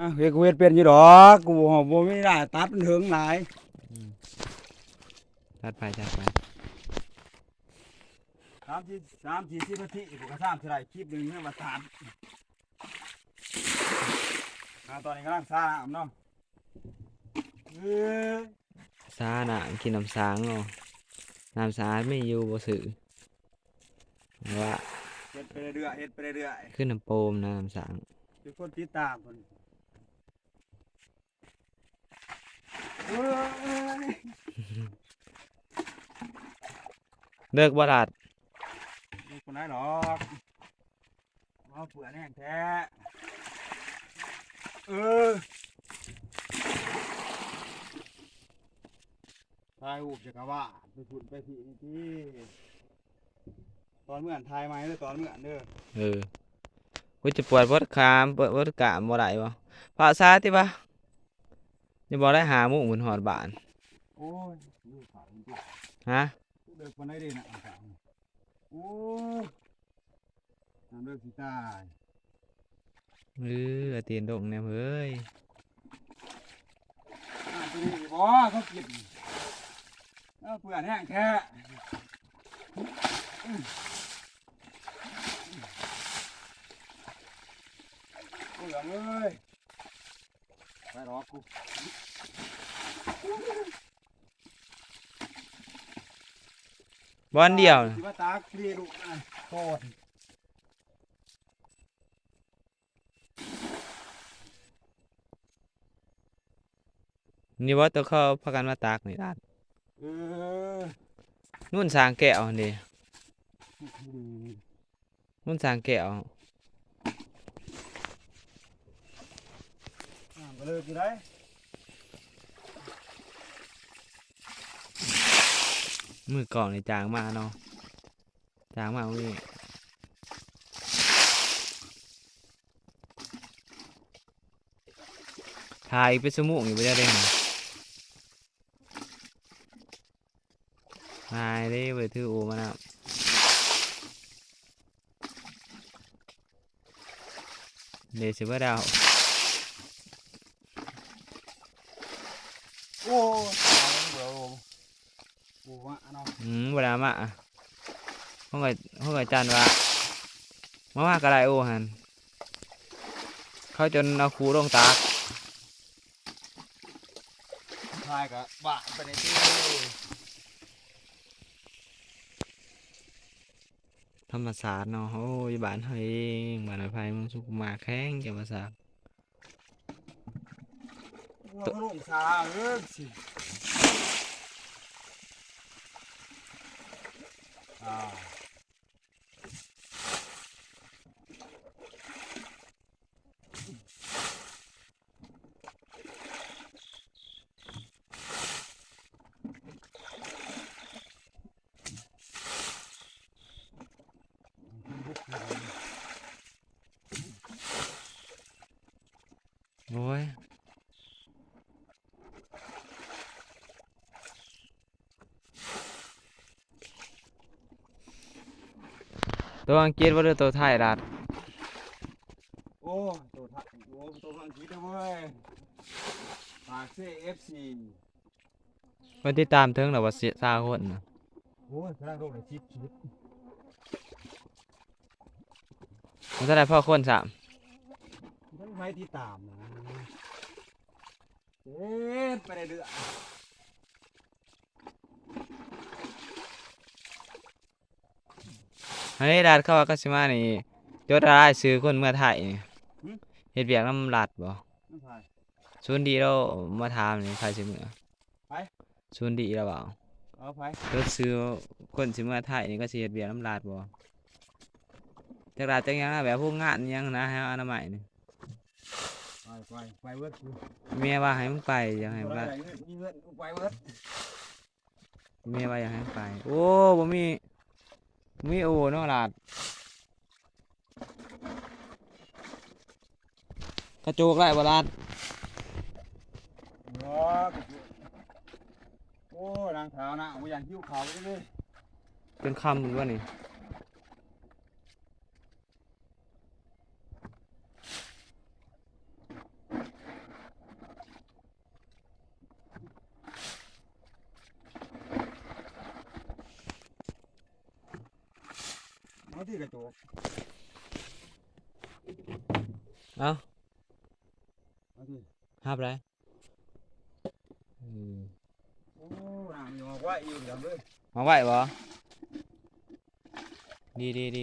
อะเฮ็ดกูเฮ็ดเป็นอยู่ดอกกูบ่บ่มีได้ตัดมันถึงหลายจัดไปจัดไปสามสี่สามสี่สิบนาทีกูก็สร้างสิได้คลิปหนึงเนี่ยมาตัดอ่าตอนนี้กำลังสร้างเนาะเอ้ยซาน่ะกินน้ำสางเนาะน้ำสางไม่อยู่บ่ซื้อว่าเฮ็ดไปเรื่อยๆเฮ็ดไปเรื่อยขึ้นน้ำโปมนะน้ำสางๆทุกคนติดตามเพิ่น เอ้ยเลิกบ่ทัดนี่คนไหนหรอกมาเผื่อแน่งแท้ เออทายหูบจะกะว่าไปฝุ่นไปผีที่ตอนเมื่อนทายไหมหรือตอนเมื่อนเด้อเออกูจะปวดบดคามปวดบดกะบ่ได้บ่ภาษาติบ่ จะบ่ได้หาหมู่หมุนหอดบ้านโอ้ยลูกขาวจริงฮะๆเลิกคนไหนดีนะอะขาวโอ้ยทำเลิกสิตายเออเอาตีนดงแนวเฮ้ยอ่าตัวนี้บ่เขากินเอาเผื่อแห้งแท้กูเหลืองเอ้ย ไปรอกูบอนเดียวน่ะสิว่าตากคลีลูกนะโคตรนี่ว่าตัวเขาพากันมาตากนี่ด้านเออนุ่นสร้างแก้วนี่ดีนุ่นสร้างแก้ว อ่าก็ เลิกอยู่ได้มือกล่องในจางมาเนาะจางมาเว้ยถ่ายเป็นสมุกอยู่ไม่ได้เลยนะถ่ายได้ไปถือโอมาแล้วเดี๋ยวสิว่าดาว โอ้ยเอาเบื่อกูว่าเนาะอืมเวลามะห้องไอห้องไอจันว่ามาว่ากระไรโอหันเขาจนเอาครูลงตากทายกับบ้าไปในที่ธรรมศาสตร์เนาะโอ้ยบ้านเฮงบ้านไอไผ่มึงสุกมาแข้งธรรมาสาก ลงชาเออสิอ่า โอ้ย ตัวอังกฤษว่าหรือตัวไทยรัดโอ้ตัวทักโอ้ตัวทังคิดนะเว้ยฝากเซเอฟซีวันที่ตามเทิงเราว่าเสียซาคนน่ะโอ้ยพลังโลกในชิปชิปมันจะได้พ่อคนสามมันไม่ที่ตามนะเอ๊ะไปได้เดือด อันนี้รัดเข้าว่ากสิมานี่ยศรายซื้อคนเมื่อไทยนี่เฮ็ดเบียกน้ำรัดบ่น้ำพายศูนย์ดีเรามาถามนี่ใครสิเมื่อไปศูนย์ดีแล้วเปล่าเอาไปรถซื้อคนสิเมื่อไทยนี่ก็สิเฮ็ดเบียกน้ำรัดบ่จักรัดจักหยังนะแบบพวกงานอิหยังนะให้เอาอนามัยนี่ไปไปไปเวิร์ดกูเมียว่าให้มึงไปอยากให้มึงไปรัดเวิร์ดมีเวิร์ดกูไปเวิร์ดเมียว่าอยากให้มึงไป โอ้บ่มี บ่มีโอ้เนาะรัดกระโจกได้บ่รัดโอ้โอ้นางขาวนะกูอยากหิ้วขาวไปเลยเป็นคำหรือว่านี่ ที่กระจกเอ้าเอาที่ฮับไรอืมโอ้น้ำอยู่ว่าอยู่เดี๋ยวเลยมาไหวบ่ดีดีดี